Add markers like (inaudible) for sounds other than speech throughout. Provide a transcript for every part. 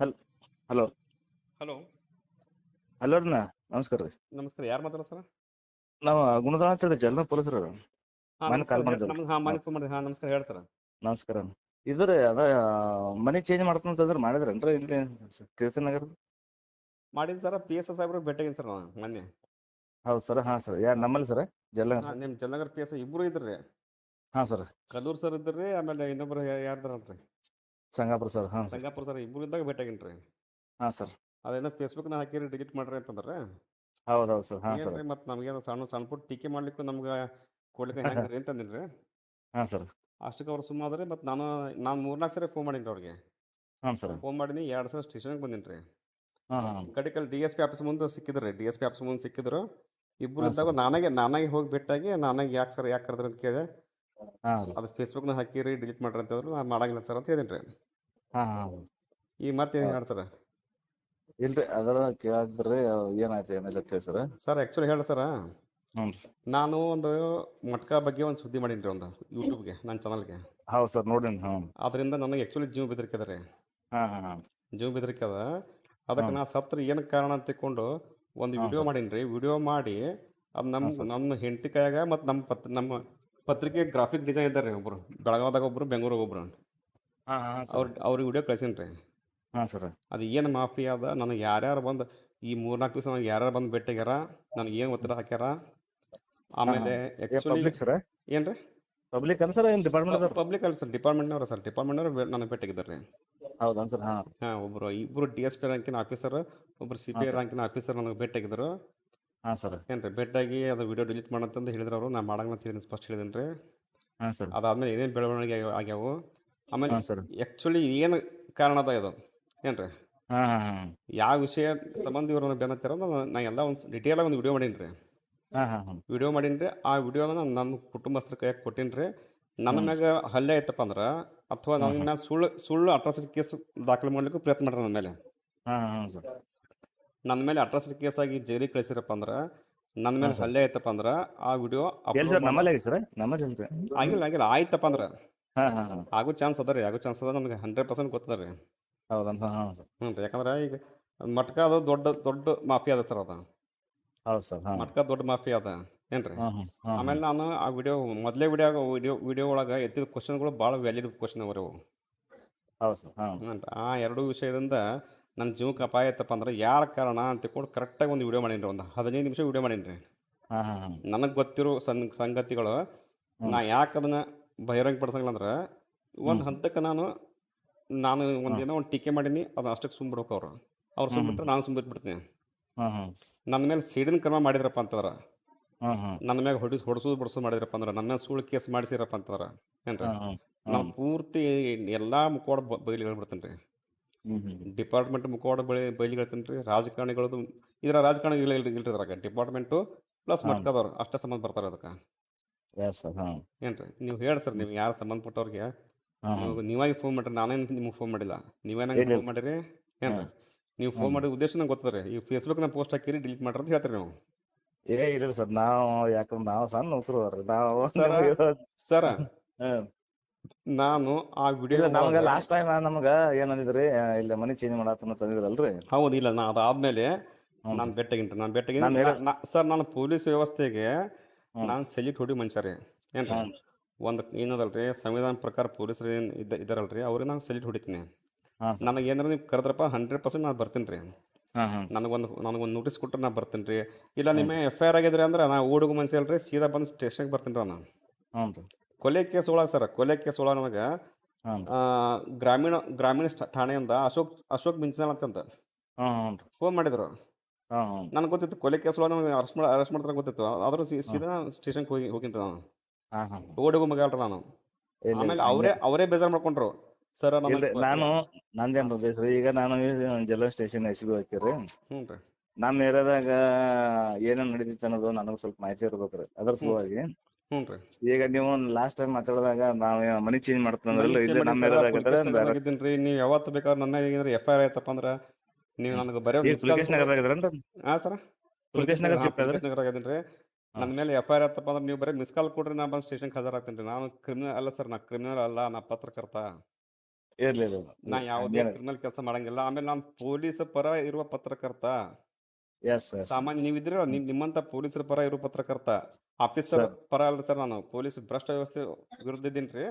Hello hello. Hello. ರೀ ನಮಸ್ಕಾರ ರೀ. ನಮಸ್ಕಾರ ಯಾರು ಮಾತಾಡ ಸರ್? ನಾವು ಅಂತೇಳಿ ಜಲ್ನ ಪೊಲೀಸರು ಮನೆ ಕಾಲ್ ಮಾಡಿದ್ರು. ನಮ್ಗೆ ಹಾಂ ಮನೆ ಫೋನ್ ಹಾಂ ನಮಸ್ಕಾರ ಹೇಳಿ ಸರ್. ನಮಸ್ಕಾರ. ಇದ್ರ ಅದ ಮನಿ ಚೇಂಜ್ ಮಾಡ್ತಂತಂದ್ರೆ ಮಾಡಿದ್ರೇನ್ರಿ ಇಲ್ಲಿ ತೀರ್ಥನಗರ? ನಗರ ಮಾಡಿದ್ದು ಸರ್ ಪಿ ಎಸ್ ಸಾಹೇಬ್ರು ಭೇಟಿಯಾಗಿನಿ ಸರ್ ನಾನು ಮೊನ್ನೆ. ಹೌದು ಸರ್ ಹಾಂ ಸರ್. ಯಾರು ನಮ್ಮಲ್ಲಿ ಸರ್ ಜಲ್ಲ ನಿಮ್ ನಿಮ್ಮ ಜಲನಗರ ಪಿ ಎಸ್ ಇಬ್ಬರು ಇದ್ರಿ. ಹಾಂ ಸರ್. ಕಲ್ಲೂರ್ ಸರ್ ಇದ್ರಿ ಆಮೇಲೆ ಇನ್ನೊಬ್ರು ಯಾರ್ದಾರಲ್ರಿ? ಸಂಗಾಪುರ ಸರ್ ಹಾಂ ಸರ್. ಸಂಗಾಪುರ ಸರ್ ಇಬ್ಬರು ಇದ್ದಾಗ ಭೇಟಿಯಾಗಿನಿ ರೀ ಹಾಂ ಸರ್. ಅದೇನೋ ಫೇಸ್ಬುಕ್ನ ಹಾಕಿರಿ ಡಿಲೀಟ್ ಮಾಡ್ರಿ ಅಂತಂದ್ರೆ? ಹೌದು ಹೌದು ಸರ್ ಹಾಂ ಸರ್. ಏನ್ರಿ ಮತ್ತೆ ನಮಗೇನು ಸಣ್ಣ ಸಣ್ಣ ಪುಟ್ಟ ಟೀಕೆ ಮಾಡ್ಲಿಕ್ಕೂ ನಮ್ಗೆ ಕೊಡ್ಲಿಕ್ಕೆ ಹೆಂಗ್ರಿ ಅಂತ ಅಂದಿಲ್ರಿ ರೀ (laughs) ಹಾಂ ಸರ್. ಅಷ್ಟಕ್ಕೆ ಅವ್ರು ಸುಮ್ಮಾದ್ರೆ ಮತ್ತೆ ನಾನು ನಾನು ಮೂರ್ನಾಲ್ಕು ಸರಿ ಫೋನ್ ಮಾಡೀನಿ ಅವ್ರಿಗೆ. ಹಾಂ ಸರ್. ಫೋನ್ ಮಾಡೀನಿ ಎರಡು ಸಲ ಸ್ಟೇಷನ್ಗೆ ಬಂದಿನ್ರಿ. ರೀ ಹಾಂ ಹಾಂ. ಕಡಿಕಲ್ ಡಿ ಎಸ್ ಪಿ ಆಫೀಸ್ ಮುಂದೆ ಸಿಕ್ಕಿದ್ರಿ ಡಿ ಎಸ್ ಪಿ ಆಫೀಸ್ ಮುಂದೆ ಸಿಕ್ಕಿದ್ರು. ಇಬ್ಬರು ಇದ್ದಾಗ ನಾನಾಗೆ ನಾನಾಗೆ ಹೋಗಿ ಭೇಟಿಯಾಗಿ ನಾನಾಗೆ ಯಾಕೆ ಸರ್ ಯಾಕೆ ಕರೆದ್ರಿ ಅಂತ ಕೇಳಿದೆ. ಅದು ನ ಹಾಕಿರಿ ಡಿಲೀಟ್ ಮಾಡ್ರಿ ಅಂತ ಹೇಳಿದ್ರು ನಾನು ಮಾಡಂಗಿಲ್ಲ ಸರ್ ಅಂತ ಹೇಳಿದ್ರಿ ರೀ ಹಾಂ ಹಾಂ ಈ ಮತ್ತೆ ಏನು ಹೇಳ್ತಾರೆ? ಇಲ್ರಿ ಅದರ ಕೇಳಿದ್ರಿ ಏನಾಯ್ತು ಏನಿಲ್ಲ ಸರ್. ಸರ್ ಆ್ಯಕ್ಚುಲಿ ಹೇಳಿ ಸರ್. ಹ್ಞೂ ನಾನು ಒಂದು ಮಟ್ಕಾ ಬಗ್ಗೆ ಒಂದು ಸುದ್ದಿ ಮಾಡೀನಿ ಒಂದು ಯೂಟ್ಯೂಬ್ಗೆ ನನ್ನ ಚಾನಲ್ಗೆ ಹೌದು ಸರ್ ನೋಡೀನಿ ಹ್ಞೂ ಅದರಿಂದ ನನಗೆ ಆಕ್ಚುಲಿ ಜೀವ ಬೆದರಿಕೆ ಅದ ರೀ ಹಾಂ ಹಾಂ ಹಾಂ. ಜೀವ ಬೆದರಿಕೆ ಅದ ಅದಕ್ಕೆ. ನಾ ಸತ್ರ ಏನು ಕಾರಣ ಅಂತ ತಿಳ್ಕೊಂಡು ಒಂದು ವಿಡಿಯೋ. ಮಾಡೀನಿ ರೀ ವಿಡಿಯೋ ಮಾಡಿ ಅದು ನಮ್ಮ ನಮ್ಮ ಹೆಂಡತಿ ಕೈಯಾಗ ಮತ್ತು ನಮ್ಮ ಪತ್ ನಮ್ಮ ಪತ್ರಿಕೆ ಗ್ರಾಫಿಕ್ ಡಿಸೈನ್ ಇದ್ದಾರೆ ರೀ ಒಬ್ಬರು ಬೆಳಗಾವದಾಗ ಒಬ್ಬರು ಬೆಂಗಳೂರಾಗ ಒಬ್ಬರು ಹಾಂ ಹಾಂ ಅವ್ರ ಅವ್ರಿಗೆ ವಿಡಿಯೋ ಕಳ್ಸೀನಿ ರೀ. ಹಾಂ ಸರ್. ಅದು ಏನು ಮಾಫಿ ಅದ? ನನಗೆ ಯಾರ್ಯಾರು ಬಂದು ಈ ಮೂರ್ನಾಲ್ಕು ದಿವಸ ನನಗೆ ಯಾರ್ಯಾರು ಬಂದು ಭೇಟಿಯಾಗ್ಯಾರ ನನಗೆ ಏನು ಒತ್ತಡ ಹಾಕ್ಯಾರ? ಆಮೇಲೆ ಪಬ್ಲಿಕ್ ಸರ್? ಏನು ರೀ? ಪಬ್ಲಿಕ್ ಅಲ್ಲ ಸರ್ ಏನು ಡಿಪಾರ್ಟ್ಮೆಂಟ್ ಅದ ಪಬ್ಲಿಕ್ ಅಲ್ಲ ಸರ್ ಡಿಪಾರ್ಟ್ಮೆಂಟ್ನವ್ರ ಸರ್. ಡಿಪಾರ್ಟ್ಮೆಂಟ್ನವ್ರು ನನಗೆ ಭೇಟಿಯಾಗಿದ್ದಾರೆ ರೀ. ಹೌದಾ ಸರ್ ಹಾಂ. ಹಾಂ ಒಬ್ಬರು ಇಬ್ಬರು ಡಿ ಎಸ್ ಪಿ ರ್ಯಾಂಕಿನ ಆಫೀಸರ್ ಒಬ್ಬರು ಸಿ ಪಿ ಐ ರ್ಯಾಂಕಿನ ಆಫೀಸರ್ ನನಗೆ ಭೇಟಿಯಾಗಿದ್ದರು ಹಾಂ ಸರ್. ಏನು ರೀ ಭೇಟಿಯಾಗಿ ಅದು ವಿಡಿಯೋ ಡಿಲೀಟ್ ಮಾಡಂತಂದು ಹೇಳಿದ್ರು ಅವರು. ನಾ ಮಾಡಂಗಿಲ್ಲ ಅಂತ ಹೇಳಿದ್ದೀನಿ ಫಸ್ಟ್ ಹೇಳಿದ್ದೀನಿ ರೀ ಹಾಂ ಸರ್. ಅದಾದ್ಮೇಲೆ ಏನೇನು ಬೆಳವಣಿಗೆ ಆಗ್ಯಾವ- ಆಗ್ಯಾವು? ಆಮೇಲೆ ಹಾಂ ಸರ್. ಆ್ಯಕ್ಚುಲಿ ಏನು ಕಾರಣ ಅದ ಇದು? ಏನು ರೀ ಹಾಂ ಹಾಂ ಹಾಂ. ಯಾವ ವಿಷಯ ಸಂಬಂಧ ಇವ್ರನ್ನ ಬೆನ್ನತ್ತಿರೋ ನಾ ಎಲ್ಲ ಒಂದು ಡಿಟೇಲಾಗಿ ಒಂದು ವಿಡಿಯೋ ಮಾಡೀನಿ ರೀ ಹಾಂ ಹಾಂ ಹಾಂ. ವಿಡಿಯೋ ಮಾಡೀನಿ ರೀ ಆ ವಿಡಿಯೋನ ನಾನು ನನ್ನ ಕುಟುಂಬಸ್ಥರ ಕೈಯಾಗ ಕೊಟ್ಟೀನಿ ರೀ ನನ್ನ ಮ್ಯಾಗ ಹಲ್ಲೆ ಆಯ್ತಪ್ಪ ಅಂದ್ರೆ ಅಥವಾ ನನ್ನ. ಮ್ಯಾಗ ಸುಳ್ಳು ಸುಳ್ಳು ಅಟ್ರಾಸಿಟಿ ಕೇಸ್ ದಾಖಲೆ ಮಾಡ್ಲಿಕ್ಕೂ ಪ್ರಯತ್ನ ಮಾಡ್ರಿ ನನ್ನ ಮೇಲೆ. ಹಾಂ ಹಾಂ ಸರ್. ನನ್ನ ಮೇಲೆ ಅಟ್ರಾಸಿಟಿ ಕೇಸ್ ಆಗಿ ಜೈಲಿಗೆ ಕಳಿಸಿರಪ್ಪ ಅಂದ್ರೆ ನನ್ನ ಮೇಲೆ. ಹಲ್ಲೆ ಐತಪ್ಪ ಅಂದ್ರೆ ಆ ವಿಡಿಯೋ ಎಲ್ಲಿ ಸರ್? ನಮ್ಮಲ್ಲಿ ಆಗಿ ಸರ್? ನಮ್ಮಲ್ಲಿ ಇಲ್ರಿ ಆಗಿಲ್ಲ ಆಗಿಲ್ಲ. ಆಯ್ತಪ್ಪ ಅಂದ್ರೆ. ಆಗೋ ಚಾನ್ಸ್ ಅದ ರೀ ಆಗೋ ಚಾನ್ಸ್ ಅದ ನಮ್ಗೆ. ಹಂಡ್ರೆಡ್ ಪರ್ಸೆಂಟ್ ಗೊತ್ತದ ರೀ. ಹೌದಾ ಹಾಂ ಸರ್. ಹ್ಞೂ ರೀ. ಯಾಕಂದ್ರೆ ಈಗ ಮಟ್ಕ ಅದು ದೊಡ್ಡ ದೊಡ್ಡ ಮಾಫಿ ಅದ ಸರ್ ಅದ. ಹೌದು ಸರ್ ಮಟ್ಕ ದೊಡ್ಡ ಮಾಫಿ ಅದ. ಏನು ರೀ? ಹಾಂ ಹಾಂ ಹಾಂ ಆಮೇಲೆ ನಾನು ಆ ವಿಡಿಯೋ ಮೊದಲೇ ವಿಡಿಯೋ ವಿಡಿಯೋ ವಿಡಿಯೋ ಒಳಗೆ ಎತ್ತಿದ ಕ್ವಶನ್ಗಳು ಭಾಳ ವ್ಯಾಲಿಡ್ ಕ್ವಶನ್ ಅವರು ಹೌದು ಸರ್ ಹಾಂ. ಹ್ಞೂ ಆ ಎರಡು ವಿಷಯದಿಂದ ನನ್ನ ಜೀವಕ್ಕೆ ಅಪಾಯ ಆಯ್ತಪ್ಪ ಅಂದ್ರೆ ಯಾರ ಕಾರಣ ಅಂತ ತಿಳ್ಕೊಂಡು ಕರೆಕ್ಟಾಗಿ ಒಂದು ವಿಡಿಯೋ ಮಾಡೀನಿ ಒಂದು ಹದಿನೈದು ನಿಮಿಷ ವಿಡಿಯೋ ಮಾಡೀನಿ ನನಗೆ ಗೊತ್ತಿರೋ ಸನ್ ಸಂಗತಿಗಳು. ನಾ ಯಾಕೆ ಅದನ್ನ ಬಹಿರಂಗಪಡಿಸಂಗಿಲ್ಲ ಅಂದ್ರೆ ಒಂದು. ಹಂತಕ್ಕೆ ನಾನು ನಾನು ಒಂದೇನೋ. ಒಂದು ಟೀಕೆ ಮಾಡೀನಿ ಅದನ್ನ ಅಷ್ಟಕ್ಕೆ ಸುಮ್ಬಿಡ್ಬೇಕು ಅವ್ರು. ಅವ್ರು ಸುಮ್ ಸುಮ್ಬಿಟ್ರೆ ನಾನು ಸುಮ್ಬಿಟ್ಬಿಡ್ತೀನಿ ನನ್ನ ಮೇಲೆ ಸೀಡಿನ ಕ್ರಮ ಮಾಡಿದ್ರಪ್ಪ ಅಂತಂದ್ರೆ ನನ್ನ ಮ್ಯಾಗ ಹೊಡಿಸ್ ಹೊಡ್ಸೋದು ಬಡಿಸೋದು ಮಾಡಿದ್ರಪ್ಪ ಅಂದ್ರೆ ನನ್ನ ಮೇಲೆ ಸುಳ್ಳು ಕೇಸ್ ಮಾಡಿಸಿರಪ್ಪ ಅಂತಂದ್ರೆ ಏನ್ರಿ? ನಾನು ಪೂರ್ತಿ ಎಲ್ಲಾ ಮುಖವಾಡ ಬೈಲಿ ಹೇಳ್ಬಿಡ್ತೀನಿ ರೀ ಡಿಪಾರ್ಟ್ಮೆಂಟ್ ಮುಖವಾಡ ಬಳಿ ಬಯಲಿಗೆ ಹೇಳ್ತೀನಿ ರೀ ರಾಜಕಾರಣಿಗಳದು ಇದರ ರಾಜಕಾರಣಿ ಇಲ್ಲ ಇಲ್ರಿ ಇಲ್ರಿ ಅದ್ರಾಗ ಡಿಪಾರ್ಟ್ಮೆಂಟು ಪ್ಲಸ್. ಮಟ್ಕದವ್ರು ಅಷ್ಟೇ ಸಂಬಂಧ ಬರ್ತಾರೆ ಅದಕ್ಕೆ. ಏನ್ರಿ ನೀವು ಹೇಳಿ ಸರ್ ನೀವು ಯಾರು ಸಂಬಂಧಪಟ್ಟವ್ರಿಗೆ? ನೀವಾಗಿ ಫೋನ್ ಮಾಡ್ರಿ ನಾನೇನು ನಿಮ್ಗೆ ಫೋನ್ ಮಾಡಿಲ್ಲ. ನೀವೇ ನಂಗೆ. ಫೋನ್ ಮಾಡಿರಿ ಏನ್ರಿ. ನೀವು ಫೋನ್ ಮಾಡಿ ಮಾಡಿದ ಉದ್ದೇಶ ನಂಗೆ ಗೊತ್ತದ್ರಿ. ಈ ಫೇಸ್ಬುಕ್ನ ಪೋಸ್ಟ್ ಹಾಕಿರಿ ಡಿಲೀಟ್ ಮಾಡ್ರಿ ಅಂತ ಹೇಳ್ತೀರಿ ನೀವು. ಏ ಇಲ್ಲ ಸರ್ ನಾವು ಯಾಕಂದ್ರೆ ನಾವು ಸಣ್ಣ ನೌಕರು ನಾವು ಸರ್. ನಾನು ಆ ವಿಡಿಯೋ ನಮಗ ಲಾಸ್ಟ್ ಟೈಮ್ ನಮಗ ಏನಂದಿದ್ರಿ ಇಲ್ಲ ಮನಿ ಚೇಂಜ್ ಮಾಡತ್ತನ್ನ ತಂದಿದ್ರಲ್ರಿ? ಹೌದು ಇಲ್ಲ ನಾ ಅದಾದ್ಮೇಲೆ ನಾನ್ ನಾನು ಬೆಟ್ಟಾಗಿನ್ರಿ ನಾನು ಹೇಳ- ಸರ್ ನಾನು ಪೊಲೀಸ್ ವ್ಯವಸ್ಥೆಗೆ ನಾನ್ ಸೆಲ್ಯೂಟ್ ಹೊಡಿ ಮನುಷ್ಯ ರೀ. ಏನ್ರಿ? ಹ್ಮ್. ಒಂದು ಏನದಲ್ರಿ ಸಂವಿಧಾನ ಪ್ರಕಾರ ಪೊಲೀಸರು ಏನು ಇದ್ದ ಇದ್ದಾರಲ್ರಿ ಅವ್ರಿಗೆ ನಾನು ಸೆಲ್ಯೂಟ್ ಹೊಡಿತೀನಿ. ನನಗ ಏನಾರ ನೀವು ಕರೆದ್ರಪ್ಪ ಹಂಡ್ರೆಡ್ ಪರ್ಸೆಂಟ್ ನಾನು ಬರ್ತೀನಿ ರೀ. ನನಗೊಂದು ನನಗೊಂದು ನೋಟಿಸ್ ಕೊಟ್ಟರೆ ನಾ ಬರ್ತೀನಿ ರೀ. ಇಲ್ಲ ನಿಮ್ಮ ಎಫ್ ಐ ಆರ್ ಆಗಿದ್ರೆ ಅಂದ್ರೆ ನಾ ಓಡುಗು ಮನುಷ್ಯ ಅಲ್ರಿ ಸೀದಾ ಬಂದು ಸ್ಟೇಷನ್ಗೆ ಬರ್ತೀನಿ ರೀ ನಾನು. ಕೊಲೆ ಕೇಸ್ ಒಳಗೆ ಸರ್ ಕೊಲೆ ಕೇಸ್ ಒಳಗೆ ನನಗೆ ಗ್ರಾಮೀಣ ಗ್ರಾಮೀಣ ಠಾಣೆಯಿಂದ ಅಶೋಕ್ ಅಶೋಕ್ ಮಿಂಚನಾಳ್ ಅಂತಂತ ಫೋನ್ ಮಾಡಿದ್ರು. ನನಗೆ ಗೊತ್ತಿತ್ತು ಕೊಲೆ ಕೇಸ್ ಒಳಗೆ ನನಗೆ ಅರೆಸ್ಟ್ ಮಾಡಿ ಅರೆಸ್ಟ್ ಮಾಡ್ತಾರೆ ಗೊತ್ತಿತ್ತು. ಆದರೂ ಸೀದಾ ಸ್ಟೇಷನ್ಗೆ ಹೋಗಿ ಹೋಗಿಂತ ನಾನು. ಓಡಿ ಹೋಗಿ ಮಗಲ್ರ ಮಗ ಅಲ್ರಿ ನಾನು. ಆಮೇಲೆ ಅವರೇ ಅವರೇ ಬೇಜಾರು ಮಾಡ್ಕೊಂಡ್ರು. ಸರ್ ನಾನು ನಂದೇನ್ ಉದ್ದೇಶ ಈಗ ನಾನು ಜಲ್ಲ ಸ್ಟೇಷನ್ ಎಸ್ ಬಿ ಹಾಕಿರಿ ನಮ್ಮ ಏರಿಯಾದಾಗ ಏನೇನು ನಡೀತಿತ್ತು ಅನ್ನೋದು ನನಗೆ ಸ್ವಲ್ಪ ಮಾಹಿತಿ ಇರ್ಬೇಕ್ರಿ. ಅದ್ರ ಸಲುವಾಗಿ ಹ್ಞೂ ರೀ ಈಗ ನೀವು ಲಾಸ್ಟ್ ಟೈಮ್ ಮಾತಾಡಿದಾಗ ನಾವ್ ಮನಿ ಚೇಂಜ್ ಮಾಡ್ತೀನಿ ಮನೆ ಇದು change ನಮ್ಮ ಮಾಡಿ ಏರಿಯಾದಾಗ ಸರ್, police station ಆಗಿದ್ದೀನಿ ರೀ ನೀವು ಯಾವತ್ತು ಬೇಕಾದ್ರೆ ನನ್ನ ಏನಾರ ಎಫ್ ಐ ಆರ್ ಆಯ್ತಪ್ಪ ಅಂದ್ರೆ ನೀವು ನನಗೆ ಬರೋ ಹಾಂ ಸರ್. ಪುಲಿಕೇಶ್ ನಗರ ಆಗಿದ್ದೀನಿ ರೀ ನನ್ನ ಮೇಲೆ ಎಫ್ ಐ ಆರ್ ಆಯ್ತಪ್ಪ ಅಂದ್ರೆ ನೀವು ಬರೀ ಮಿಸ್ ಕಾಲ್ ಕೊಡ್ರಿ ನಾ ಬಂದು ಸ್ಟೇಷನ್ಗೆ ಹಾಜರಾಗ್ತೀನಿ ರೀ ನಾನು ಕ್ರಿಮಿನಲ್ ಅಲ್ಲ ಸರ್ ನಾ ಕ್ರಿಮಿನಲ್ ಅಲ್ಲ ನಾ ಪತ್ರಕರ್ತ. ನಾ ಯಾವುದೇ ಕ್ರಿಮಿನಲ್ ಕೆಲಸ ಮಾಡಂಗಿಲ್ಲ. ಆಮೇಲೆ ನಾನು ಪೊಲೀಸ್ ಪರ ಇರುವ ಪತ್ರಕರ್ತ. ಎಸ್ ಸಾಮಾನ್ಯ ನೀವಿದ್ರೆ ನಿಮ್ ನಿಮ್ಮಂತ ಪೊಲೀಸರ ಪರ ಇರುವ ಪತ್ರಕರ್ತ ಆಫೀಸರ್. ಪರ ಅಲ್ಲ ಸರ್ ನಾನು ಪೊಲೀಸ್ ಭ್ರಷ್ಟ ವ್ಯವಸ್ಥೆ ವಿರುದ್ಧ ಇದ್ದೀನ್ರಿ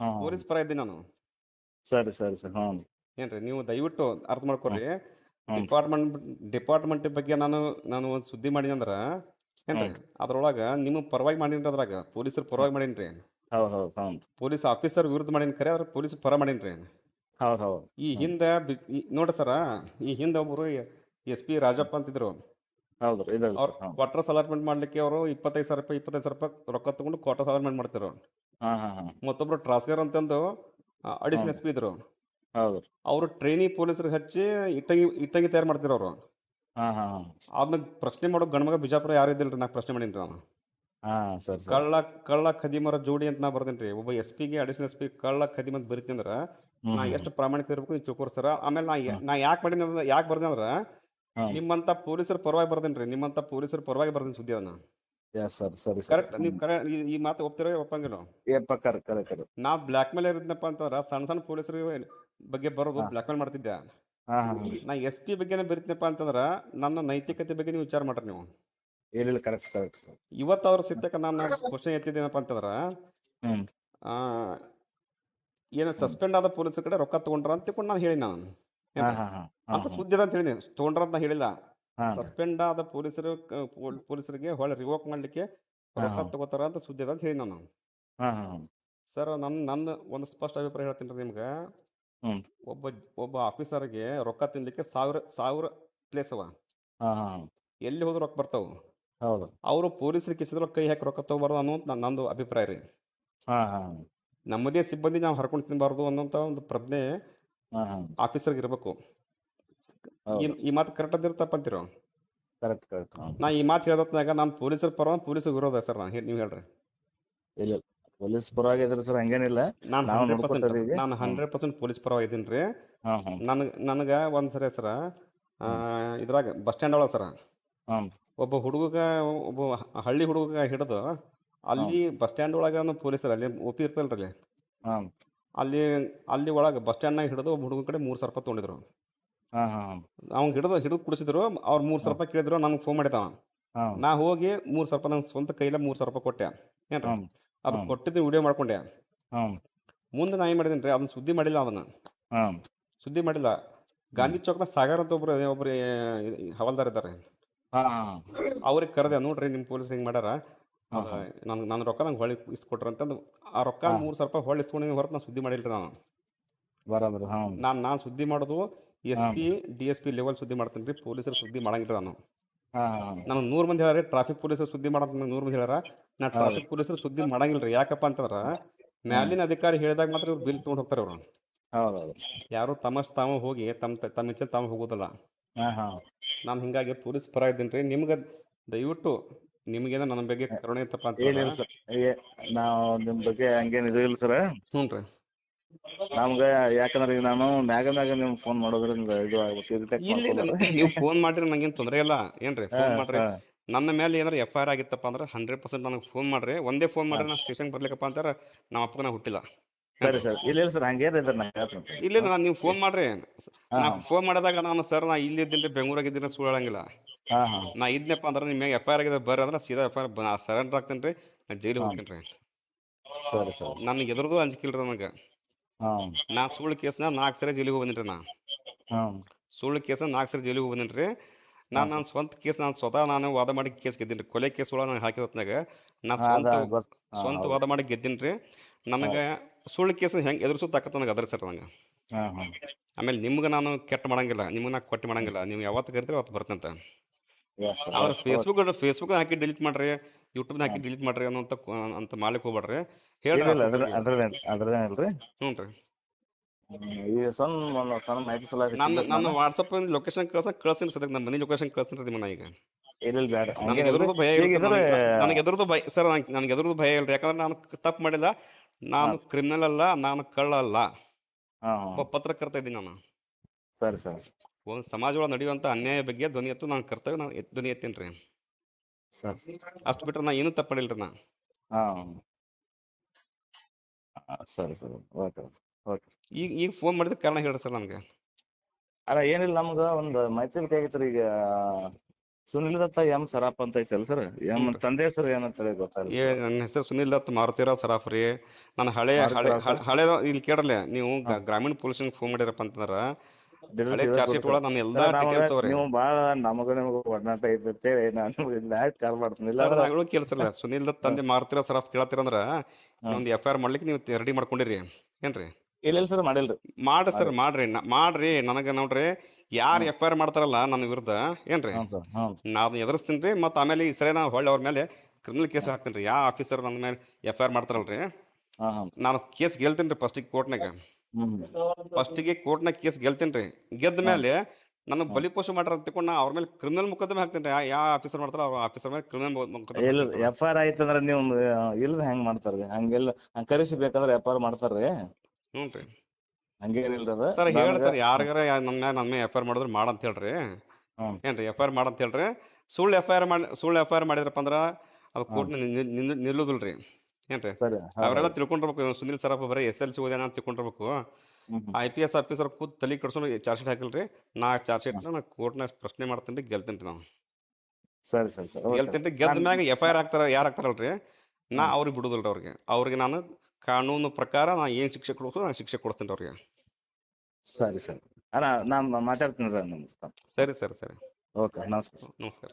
ಹಾ. ಪೊಲೀಸ್ ಪರ ಇದ್ದೀನಿ ನಾನು. ಸರಿ ಸರಿ ಸರ್. ಏನ್ರಿ ನೀವು ದಯವಿಟ್ಟು ಅರ್ಥ ಮಾಡ್ಕೊರಿ ಡಿಪಾರ್ಟ್ಮೆಂಟ್ ಡಿಪಾರ್ಟ್ಮೆಂಟ್ ಬಗ್ಗೆ ನಾನು ನಾನು ಒಂದು ಸುದ್ದಿ ಮಾಡೀನಿ ಅಂದ್ರ ಏನ್ರಿ ಅದ್ರೊಳಗ ನಿಮ್ಮ ಪರವಾಗಿ ಮಾಡೀನ್ರಿ ಅದ್ರಾಗ ಪೊಲೀಸರ ಪರವಾಗಿ ಮಾಡೀನ್ರಿ ಪೊಲೀಸ್ ಆಫೀಸರ್ ವಿರುದ್ಧ ಮಾಡೀನಿ ಕರೆ ಅದ್ರ ಪೊಲೀಸ್ ಪರ ಮಾಡೀನ್ರಿ ಈ ಹಿಂದೆ ನೋಡ್ರಿ ಸರ ಈ ಹಿಂದೆ ಒಬ್ರು ಎಸ್ ಪಿ ರಾಜಪ್ಪ ಅಂತಿದ್ರು. ಹೌದು ಇದೆ ಅವ್ರ ಹೌದು. ಕ್ವಾರ್ಟರ್ಸ್ ಅಲಾಟ್ಮೆಂಟ್ ಮಾಡ್ಲಿಕ್ಕೆ ಅವರು ಇಪ್ಪತ್ತೈದು ಸಾವಿರ ರೂಪಾಯಿ ಇಪ್ಪತ್ತೈದು ಸಾವಿರ ರೂಪಾಯಿ ರೊಕ್ಕ ತಗೊಂಡು ಕ್ವಾರ್ಟರ್ಸ್ ಅಲಾಟ್ಮೆಂಟ್ ಮಾಡ್ತಿರು ಹಾ ಹಾ ಹಾ. ಮತ್ತೊಬ್ರು ಟ್ರಾನ್ಸ್ಫರ್ ಅಂತಂದು ಅಡಿಷನಲ್ ಎಸ್ ಪಿ ಇದ್ರು. ಅವರು ಟ್ರೈನಿ ಪೊಲೀಸರಿಗೆ ಹಚ್ಚಿ ಇಟ್ಟಂಗಿ ಇಟ್ಟಂಗಿ ತಯಾರು ಮಾಡ್ತಿರೋ ಅವರು. ಹಾ ಹಾ ಹಾ. ಅದನ್ನ ಪ್ರಶ್ನೆ ಮಾಡೋ ಗಣಮಗ ಬಿಜಾಪುರ ಯಾರು ಇದ್ದಿಲ್ರಿ? ನಾ ಪ್ರಶ್ನೆ ಮಾಡೀನಿ ನಾನು. ಹಾ ಸರಿ ಸರಿ. ಕಳ್ಳ ಕಳ್ಳ ಖದೀಮರ ಜೋಡಿ ಅಂತ ನಾ ಬರ್ದೇನ್ರಿ. ಒಬ್ಬ ಎಸ್ ಪಿಗೆ ಅಡಿಷನಲ್ ಎಸ್ ಪಿ ಕಳ್ಳ ಖದೀಮ್ ಅಂತ ಬರೀತಿ ಅಂದ್ರ ನಾ ಎಷ್ಟು ಪ್ರಾಮಾಣಿಕ ಇರ್ಬೇಕು ನೀವು ತಿಳ್ಕೊರಿ ಸರ ಆಮೇಲೆ ನಾ ಯಾ- ನಾ ಯಾಕೆ ಮಾಡೀನಿ ಅಂದ್ರೆ ಯಾಕೆ ಬರ್ದೆ ಅಂದ್ರ. ನಿಮ್ಮಂತ ಪೊಲೀಸರ ಪರವಾಗಿ ಬರ್ದೇನ್ರಿ ನಿಮ್ಮಂತ ಪೊಲೀಸರ ಪರವಾಗಿ ಬರ್ದೇನ್ ಸುದ್ದಿ ಅದನ್ನ? ಎಸ್ ಸರ್ ಸರಿ ಸರಿ. ಕರೆಕ್ಟ್ ನೀವು ಕರೆ ಈ- ಈ ಮಾತು ಒಪ್ತಿರೋ ಒಪ್ಪಂಗಿಲ್ಲ? ಏಪ್ಪ ಕರೆ ಕರೆ ಕರೆ. ನಾ ಬ್ಲಾಕ್ ಮೇಲ್ ಇರಿದ್ನಪ್ಪ ಅಂತಂದ್ರ ಸಣ್ಣ ಸಣ್ಣ ಪೊಲೀಸರ ಬಗ್ಗೆ ಬರೋದು ಬ್ಲಾಕ್ ಮೇಲ್ ಮಾಡ್ತಿದ್ದೆ ಹಾ ಹಾ ನಾ ಎಸ್ ಪಿ ಬಗ್ಗೆನೇ ಬರಿತೀನಪ್ಪ ಅಂತಂದ್ರ ನನ್ನ ನೈತಿಕತೆ ಬಗ್ಗೆ ನೀವು ವಿಚಾರ ಮಾಡ್ರಿ ನೀವು. ಇಲ್ಲ ಇಲ್ಲ. ಕರೆಕ್ಟ್ ಕರೆಕ್ಟ್ ಸರ್ ಇವತ್ತು ಅವ್ರ ಸಿತ್ತಕ ನಾನು ಕ್ವಶನ್ ಎತ್ತಿದ್ದೇನಪ್ಪ ಅಂತಂದ್ರ ಹ್ಮ್. ಆ, ಏನ ಸಸ್ಪೆಂಡ್ ಆದ ಪೊಲೀಸರ ಕಡೆ ರೊಕ್ಕ ತಗೊಂಡ್ರ ಅಂತ ತಿಳ್ಕೊಂಡು ನಾನು ಹೇಳಿ ನಾನು. ಅಂತ ಸುದ್ದಿ ಅದ ಅಂತ ಹೇಳಿನಿ ತಗೊಂಡ್ರ ಅಂತ ಹೇಳಿಲ್ಲ. ಸಸ್ಪೆಂಡ್ ಆದ ಪೊಲೀಸರು ಪೊಲೀಸರಿಗೆ ಹೊಳೆ ರಿವೋಕ್ ಮಾಡ್ಲಿಕ್ಕೆ ರೊಕ್ಕ ತಗೋತಾರ ಅಂತ ಸುದ್ದಿ ಅದ ಅಂತ ಹೇಳಿ ನಾನು. ಸರ್ ನನ್ನ ನನ್ನ ಒಂದು ಸ್ಪಷ್ಟ ಅಭಿಪ್ರಾಯ ಹೇಳ್ತೀನಿ ನಿಮ್ಗ. ಒಬ್ಬ ಒಬ್ಬ ಆಫೀಸರ್ಗೆ ರೊಕ್ಕ ತಿನ್ಲಿಕ್ಕೆ ಸಾವಿರ ಸಾವಿರ ಪ್ಲೇಸ್ ಅವ. ಎಲ್ಲಿ ಹೋದ್ರು ರೊಕ್ಕ ಬರ್ತಾವ. ಅವರು ಪೊಲೀಸರಿಗೆ ಕಿಸಿದ್ರು ಕೈ ಹಾಕಿ ರೊಕ್ಕ ತಗೋಬಾರ್ದು ಅನ್ನೋ ನನ್ನ ನಂದು ಅಭಿಪ್ರಾಯ ರೀ. ನಮ್ಮದೇ ಸಿಬ್ಬಂದಿ ನಾವು ಹರ್ಕೊಂಡು ತಿನ್ನಬಾರ್ದು ಅನ್ನೋಂತ ಒಂದು ಪ್ರಜ್ಞೆ ಆಫೀಸರ್ಗೆ ಇರಬೇಕು. ಈ ಮಾತು ಕರೆಕ್ಟ್ ಅದಿರ ಅಂತೀರ ಕರೆಕ್ಟ್ ಕರೆಕ್ಟ್ ನಾ ಈ ಮಾತು ಹೇಳ್ದತ್ನಾಗ ನಾನು ಪೊಲೀಸರ ಪರ ಪೊಲೀಸ್ ವಿರೋಧ ಸರ್ ನಾನು ನೀವು ಹೇಳ್ರಿ. ಇಲ್ಲ ಪೊಲೀಸ್ ಪರವಾಗಿ ಇದ್ರೆ ಸರ್ ಹಂಗೇನಿಲ್ಲ. ನಾನು ಹಂಡ್ರೆಡ್ ಪರ್ಸೆಂಟ್. ನಾನು. ಹಂಡ್ರೆಡ್ ಪರ್ಸೆಂಟ್ ಪೊಲೀಸ್ ಪರವಾಗಿ ಇದ್ದೀನಿ ರೀ ನನಗೆ ನನಗೆ ಒಂದು ಸರಿ ಸರ ಇದ್ರಾಗ ಬಸ್ ಸ್ಟ್ಯಾಂಡ್ ಒಳಗೆ ಸರ. ಒಬ್ಬ ಹುಡುಗ ಒಬ್ಬ ಹಳ್ಳಿ ಹುಡುಗ ಹಿಡಿದು ಅಲ್ಲಿ ಬಸ್ ಸ್ಟ್ಯಾಂಡ್ ಒಳಗೆ ಪೊಲೀಸರು ಅಲ್ಲಿ ಒಪ್ಪಿ ಇರ್ತಲ್ರಿ ಅಲ್ಲಿ ಅಲ್ಲಿ ಒಳಗೆ ಬಸ್ ಸ್ಟ್ಯಾಂಡ್ನಾಗ ಹಿಡಿದು ಒಬ್ಬ ಹುಡುಗನ ಕಡೆ ಮೂರು ಸಾವಿರ ರೂಪಾಯಿ ತೊಗೊಂಡಿದ್ರು. ಹಾ ಹಾ ಅವ್ನು ಹಿಡಿದು ಹಿಡಿದು ಕುಡಿಸಿದ್ರು ಅವ್ರು ಮೂರು ಸಾವಿರ ರೂಪಾಯಿ ಕೇಳಿದ್ರು ನನಗೆ ಫೋನ್ ಮಾಡಿದವ ಹಾ. ನಾ ಹೋಗಿ ಮೂರು ಸಾವಿರ ರೂಪಾಯಿ ನನ್ನ ಸ್ವಂತ ಕೈಲ ಮೂರು ಸಾವಿರ ರೂಪಾಯಿ ಕೊಟ್ಟೆ. ಏನ್ರಿ? ಅದು. ಕೊಟ್ಟಿದ್ದು ವಿಡಿಯೋ ಮಾಡ್ಕೊಂಡೆ. ಹಾಂ. ಮುಂದೆ ನಾ ಏನು ಮಾಡಿದ್ದೀನಿ ರೀ ಅದನ್ನ ಸುದ್ದಿ ಮಾಡಿಲ್ಲ ಅದನ್ನ ಹ್ಮ್ ಸುದ್ದಿ ಮಾಡಿಲ್ಲ. ಗಾಂಧಿ ಚೌಕ್ನ ಸಾಗರ್ ಅಂತ ಒಬ್ರು ಒಬ್ರು ಹವಾಲ್ದಾರ್ ಇದ್ದಾರೆ. ಹಾ ಅವ್ರಿಗೆ ಕರೆದೆ ನೋಡ್ರಿ ನಿಮ್ಮ ಪೊಲೀಸ್ ಹಿಂಗೆ ಮಾಡ್ಯಾರ. ನನ್ ನನ್ನ ರೊಕ್ಕ ನಂಗೆ ಹೊಳ್ಳಿ ಇಸ್ಕೊಟ್ರ ಅಂತಂದು ಆ ರೊಕ್ಕ. ಮೂರು ಸಾವಿರ ರೂಪಾಯಿ ಹೊಳ್ಳಿ ಇಸ್ಕೊಂಡು ಹೊರತು ನಾನು ಸುದ್ದಿ ಮಾಡಿಲ್ರಿ ನಾನು. ಬರೋಬ್ರಿ ಹಾ. ನಾನು ನಾನು ಸುದ್ದಿ ಮಾಡೋದು S. P D S P level ಸುದ್ದಿ ಮಾಡ್ತೀನಿ ರೀ ಪೊಲೀಸರು ಸುದ್ದಿ ಮಾಡಂಗಿಲ್ಲ ನಾನು. ನಾನು ನೂರು ಮಂದಿ ಹೇಳ್ಯಾರ ಟ್ರಾಫಿಕ್ ಪೊಲೀಸರು ಸುದ್ದಿ ಮಾಡಂತ ನೂರು ಮಂದಿ ಹೇಳ್ಯಾರ. ನಾ ಟ್ರಾಫಿಕ್ ಪೊಲೀಸರು ಸುದ್ದಿ ಮಾಡಂಗಿಲ್ಲ ರೀ ಯಾಕಪ್ಪ ಅಂತಂದ್ರ ಮ್ಯಾಲಿನ ಅಧಿಕಾರಿ ಹೇಳಿದಾಗ ಮಾತ್ರ ಇವ್ರು ಬಿಲ್ ತೊಗೊಂಡು ಹೋಗ್ತಾರೆ ಅವರು ಯಾರು ತಮ್ಮಷ್ಟು ತಾವ ಹೋಗಿ ತಮ್ಮ ತಮ್ಮ ಇಚ್ಛೆ ತಾವು ಹೋಗೋದಲ್ಲ. ನಾನು ಹಿಂಗಾಗಿ ಪೊಲೀಸ್ ಪರ ಇದ್ದೀನಿ ರೀ ನಿಮ್ಗೆ ದಯವಿಟ್ಟು ನಿಮ್ಗೇನೋ ನನ್ನ ಬಗ್ಗೆ ಕರುಣೆ ಇತ್ತಪ್ಪ ಅಂತ ಏನಿಲ್ಲ ಸರ್. ನಾವು ನಿಮ್ ಬಗ್ಗೆ ಹಂಗೇನ್ ಇದು ಇಲ್ಲ ಸರ್. ಹ್ಞೂ ರೀ. ನಮ್ಗ ಯಾಕಂದ್ರೆ ಈಗ ನಾನು ಮ್ಯಾಗ ಮ್ಯಾಗ ನಿಮ್ ಫೋನ್ ಮಾಡೋದ್ರಿಂದ ಇದು ಆಗ್ಬಿಟ್ಟು irritate ಇಲ್ಲ ಇಲ್ಲ ಮಾಡ್ಕೊಳಲ್ಲ. ನೀವು ಫೋನ್ ಮಾಡ್ರಿ ನಂಗೇನು ತೊಂದ್ರೆ ಇಲ್ಲ. ಏನ್ರಿ ಫೋನ್ ಮಾಡ್ರಿ. ಹಾ. ನನ್ನ ಮೇಲೆ ಏನಾರ ಎಫ್ ಐ ಆರ್ ಆಗಿತ್ತಪ್ಪ ಅಂದ್ರೆ ಹಂಡ್ರೆಡ್ ಪರ್ಸೆಂಟ್ ನನಗೆ ಫೋನ್ ಮಾಡ್ರಿ. ಒಂದೇ ಫೋನ್ ಮಾಡ್ರಿ ನಾನು ಸ್ಟೇಷನ್ ಬರ್ಲಿಕ್ಕಪ್ಪ ಅಂತಾರ ನಮ್ಮ ಅಪ್ಪನ ನಾ ಹುಟ್ಟಿಲ್ಲ. ಸರಿ ಸರ್. ಇಲ್ಲ ಇಲ್ಲ ಸರ್ ಹಂಗೇನ್ ಇದ್ರ ನಾ ಹೇಳ್ತೀನಿ. ಇಲ್ಲ ನಾನು ನೀವು ಫೋನ್ ಮಾಡ್ರಿ. ನಾ ಫೋನ್ ಮಾಡಿದಾಗ ನಾನು ಸರ್ ನಾ ಇಲ್ಲಿ ಇದ್ದೀನಿ ಬೆಂಗಳೂರಾಗ ಇದ್ದೀನಿ ಸುಳ್ಳು ಹೇಳಂಗಿಲ್ಲ ಹಾ ಹಾ ನಾ ಇದ್ನಪ್ಪ ಅಂದ್ರೆ ನಿಮಗೆ ಎಫ್ ಐ ಆರ್ ಆಗಿದೆ ಬರ್ರಿ ಅಂದ್ರೆ ಸೀದಾ ಎಫ್ ಐ ಆರ್ ಸರೆಂಡರ್ ಆಗ್ತೇನೆ ರೀ ನಾ ಜೈಲಿಗೆ ಹೋಗ್ತೇನೆ ರೀ ಸರಿ ಸರಿ. ನನಗೆ ಎದುರ್ದು ಅಂಜಿಕಿಲ್ರಿ ನನಗೆ. ನಾ ಸುಳ್ಳು ಕೇಸ್ನ ನಾಲ್ಕು ಸರಿ ಜೈಲಿಗೆ ಹೋಗಿ ಬಂದಿನಿ ನಾ ಸುಳ್ಳು ಕೇಸ್ ನಾಲ್ಕು ಸರಿ ಜೈಲಿಗೆ ಹೋಗಿ ಬಂದಿನಿ ರೀ ನಾನು ನನ್ನ ಸ್ವಂತ ಕೇಸ್ ನಾನು ಸ್ವತಃ ನಾನು ವಾದ ಮಾಡಿ ಕೇಸ್ ಗೆದ್ದೀನಿ ರೀ ಕೊಲೆ ಕೇಸ್ ಒಳಗೆ ನಾನು ಹಾಕಿ ಹೊತ್ನಾಗ ನಾ ಸ್ವಂತ ಸ್ವಂತ ವಾದ ಮಾಡಿ ಗೆದ್ದೀನಿ ರೀ ನನಗೆ ಸುಳ್ಳು ಕೇಸ್ ಹೆಂಗೆ ಎದುರಿಸೋ ತಕ್ಕ ನನಗೆ ಅದ್ರ ಸರ್ ನಂಗೆ. ಹಾ ಹಾ. ಆಮೇಲೆ ನಿಮ್ಗೆ ನಾನು ಕೆಟ್ಟ ಮಾಡಂಗಿಲ್ಲ ನಿಮ್ಗೆ ನಾ ಕೊಟ್ಟು ಮಾಡಂಗಿಲ್ಲ. ನೀವು ಯಾವತ್ತು ಕರಿತೀರಿ ಅವತ್ತು ಬರ್ತಂತ. ಆದ್ರೆ ಫೇಸ್ಬುಕ್ ಫೇಸ್ಬುಕ್ ಹಾಕಿ ಡಿಲೀಟ್ ಮಾಡ್ರಿ ಯೂಟ್ಯೂಬ್ ಹಾಕಿ ಡಿಲೀಟ್ ಮಾಡ್ರಿ ಅನ್ನೋಂತ ಅಂತ ಮಾಡ್ಲಿಕ್ಕೆ ಹೋಗ್ಬೇಡ್ರಿ ಇಲ್ಲ ಇಲ್ಲ ಅದ್ರ ಹೇಳ್ರಿ ಅದ್ರದೇನ್ ಅದ್ರದೇನಿಲ್ರಿ ಹ್ಞೂ ರೀ. ಈ ಸಣ್ಣ ಒಂದು ಸಣ್ಣ ಮಾಹಿತಿ ಸಲ ನನ್ನ ನನ್ನ ವಾಟ್ಸಪ್ ಲೊಕೇಶನ್ ಕಳ್ಸ ಕಳ್ಸಿನಿ ಸದ್ಯಕ್ಕೆ ನಮ್ಮ ಮನೆ ಲೊಕೇಶನ್ ಕಳ್ಸಿನಿ ನಿಮ್ಮನ್ನ ಈಗ. ಇಲ್ಲ ಬೇಡ ನನಗೆ ಎದುರದು ಭಯ ನನಗೆ ಎದುರದು ಭಯ ಸರ್ ನನಗೆ ಎದುರದು ಭಯ ಇಲ್ರಿ ಯಾಕಂದ್ರೆ ನಾನು ತಪ್ಪು ಮಾಡಿಲ್ಲ. ನಾನು ಕ್ರಿಮಿನಲ್ ಅಲ್ಲ ನಾನು ಕಳ್ಳ ಅಲ್ಲ ಪತ್ರಕರ್ತ ಇದ್ದೀನಿ ನಾನು. ಸರಿ ಸರಿ. ಒಂದು ಸಮಾಜ ಒಳಗೆ ನಡೆಯುವಂತ ಅನ್ಯಾಯ ಬಗ್ಗೆ ಧ್ವನಿ ಎತ್ತು ನಾನು ಕರ್ತವ್ಯ ನಾನು ಎತ್- ಧ್ವನಿ ಎತ್ತೀನಿ ರೀ. ಸರಿ. ಅಷ್ಟು ಬಿಟ್ರೆ ನಾ ಏನೂ ತಪ್ಪಡಿಲ್ಲ ರೀ ನಾ. ಹಾ. ಸರಿ ಸರಿ. ಓಕೆ ಈಗ ಈಗ ಫೋನ್ ಮಾಡಿದ ಕಾರಣ ಹೇಳ್ರಿ ಸರ್ ನನಗೆ. ಅಲ್ಲ ಏನಿಲ್ಲ ನಮ್ಗ ಒಂದ್ ಮೈಸೂರು ಬೇಕಾಗಿತ್ರಿ ಈಗ ಸುನಿಲ್ ದತ್ತ ಎಂ ಸರಾಪ್ ಅಂತ ಐತಲ್ ಸರ್? ಎಂ ಹ್ಞೂ. ತಂದೆ ಹೆಸರು ಏನಂತ ಹೇಳಿ ಗೊತ್ತಾಗಿಲ್ಲ ಏ ನನ್ನ ಹೆಸರು ಸುನಿಲ್ ದತ್ ಮಾರುತಿರಾವ್ ರೀ. ನಾನು ಹಳೆ ಹಳೆ ಮಾರುತಿರಾವ್ ಸರ್. ಹಳೆ ಇಲ್ಲಿ ಕೇಳಲ್ಲ ನೀವು ಗ- ಗ್ರಾಮೀಣ ಪೊಲೀಸ್ಗೆ ಫೋನ್ ಮಾಡಿರಪ್ಪ ಅಂತಂದ್ರ ಚಾರ್ಜ್ ಕೊಡಿ ಶೀಟ್ ಒಳಗೆ ನನ್ನ ಎಲ್ಲಾ ಸರ್, ನಮ್ಗ ಡೀಟೇಲ್ಸ್ ಅವ್ರಿ. ನೀವು ಬಾಳ ನಮಗ ನಿಮಗ ಒಡನಾಟ ಐತಿ ಅಂತೇಳಿ ನಾನು ಮ್ಯಾಚ್ ಕಾಲ್ ಮಾಡ್ತೀನಿ. ಇಲ್ಲ ಸರ್ ಕೆಲಸ ಇಲ್ಲ ಸುನಿಲ್ ದತ್ ತಂದೆ ಮಾರುತಿರಾವ್ ಸರಾಫ್ ಕೇಳತ್ತೀರಂದ್ರ ಒಂದು ಎಫ್ ಐ ಆರ್ ಮಾಡ್ಲಿಕ್ಕೆ ನೀವು ರೆಡಿ ಮಾಡ್ಕೊಂಡಿರಿ. ಏನ್ರಿ? ಇಲ್ಲ ಇಲ್ಲ ಸರ್ ಮಾಡಿಲ್ರಿ. ಮಾಡ್ರಿ ಸರ್ ಮಾಡ್ರಿ. ಮಾಡ್ರಿ. ನನಗೆ ನೋಡ್ರಿ ಯಾರು ಎಫ್ ಐ ಆರ್ ಮಾಡ್ತಾರಲ್ಲ ನನ್ನ ವಿರುದ್ಧ ಏನ್ರಿ? ಸರ್ ನಾನು ಎದುರಿಸ್ತೀನಿ ರೀ ಮತ್ತು ಆಮೇಲೆ ಈ ಸರಿ ನಾವು ಹೊಳ್ಳಿ ಅವ್ರ ಮೇಲೆ ಕ್ರಿಮಿನಲ್ ಕೇಸ್ ಹಾಕ್ತೀನಿ ರೀ ಯಾವ ಆಫೀಸರ್ ನನ್ನ ಮೇಲೆ ಎಫ್ ಐ ಆರ್ ಮಾಡ್ತಾರಲ್ರಿ? ನಾನು ಕೇಸ್ ಗೆಲ್ತೀನಿ ರೀ ಫಸ್ಟಿಗೆ ಕೋರ್ಟ್ನಾಗ ಫಸ್ಟಿಗೆ ನ ಕೇಸ್ ಗೆಲ್ತೇನ್ರಿ ಗೆದ್ದ ಮೇಲೆ ನನ್ನ ಬಲಿಪೋಷ ಮಾಡ್ರ ತಿಳ್ಕೊಂಡು ನಾ ಅವ್ರ ಮೇಲೆ ಕ್ರಿಮಿನಲ್ ಮುಕದ್ದಮೆ ಹಾಕ್ತೇನೆ ರೀ. ಯಾವ ಆಫೀಸರ್ ಮಾಡ್ತಾರ ಅವ್ರ ಆಫೀಸರ್ ಮೇಲೆ ಕ್ರಿಮಿನಲ್ ಮುಕದ್ದಮೆ ಇಲ್ಲ ರೀ. ಎಫ್ ಆರ್ ಆಯ್ತು ಅಂದ್ರೆ ನೀವು ಇಲ್ದ ಹೆಂಗ್ ಮಾಡ್ತಾರ್ರಿ ಹಂಗೆಲ್ಲ ಹಂಗ್ ಕರೆಸಿ ಬೇಕಾದ್ರೆ ಎಫ್ ಆರ್ ಮಾಡ್ತಾರ್ರಿ ಹ್ಞೂ ರೀ. ಹಂಗೇನಿಲ್ರಿ ಅದ. ಸರ್ ಹೇಳಿ ಸರ್ ಯಾರಿಗಾರ ನಮ್ಮ ನನ್ನ ಮೇಲೆ ಎಫ್ ಐ ಆರ್ ಮಾಡಿದ್ರೆ ಮಾಡಂತ ಹೇಳ್ರಿ. ಹ್ಮ್. ಏನ್ರಿ ಎಫ್ ಐ ಆರ್ ಮಾಡಂತ ಹೇಳ್ರಿ. ಸುಳ್ಳು ಎಫ್ ಐ ಆರ್ ಮಾಡಿ ಸುಳ್ಳು ಎಫ್ ಐ ಆರ್ ಮಾಡಿದ್ರಪ್ಪ ಅಂದ್ರೆ ಅದು ಕೋರ್ಟ್ ನಿಲ್ಲುದಿಲ್ರಿ. ಏನ್ರಿ? ಅವರೆಲ್ಲ ತಿಳ್ಕೊಂಡಿರ್ಬೇಕು ಸುನಿಲ್ ಸರಪ್ಪ ಬರೀ ಎಸ್ ಎಲ್ ಸಿ ಓದ್ಯಾನ ಅಂತ ತಿಳ್ಕೊಂಡಿರ್ಬೇಕು. ಐ ಪಿ ಎಸ್ ಆಫೀಸರ್ ಕೂತ್ ತಲೆ ಕಡ್ಸ್ಕೊಂಡು ಚಾರ್ಜ್ ಶೀಟ್ ಹಾಕಿಲ್ರಿ ನಾ ಚಾರ್ಜ್ ಶೀಟ್ ನಾ ಕೋರ್ಟ್ನ ಪ್ರಶ್ನೆ ಮಾಡ್ತೀನಿ ರೀ ಗೆಲ್ತೀನಿ ರೀ ನಾವು ಸರಿ ಸರಿ ಸರಿ. ಓಕೆ. ಗೆಲ್ತೀನಿ ರೀ ಗೆದ್ದ ಮ್ಯಾಗ ಎಫ್ ಐ ಆರ್ ಹಾಕ್ತಾರ ಯಾರು ಹಾಕ್ತಾರಲ್ರಿ? ನಾ ಅವ್ರಿಗೆ ಬಿಡುದಿಲ್ಲ ರೀ ಅವ್ರಿಗೆ. ಅವ್ರಿಗೆ ನಾನು ಕಾನೂನು ಪ್ರಕಾರ ನಾ ಏನ್ ಶಿಕ್ಷೆ ಕೊಡಿಸೋ ನಾನು ಶಿಕ್ಷೆ ಕೊಡ್ತೇನೆ ಅವ್ರಿಗೆ. ಸರಿ ಸರಿ. ಅಲ್ಲ ನಾ ಮಾತಾಡ್ತೀನಿ ಸರಿ ಸರಿ ಸರಿ. ಓಕೆ ನಮಸ್ಕಾರ. ನಮಸ್ಕಾರ.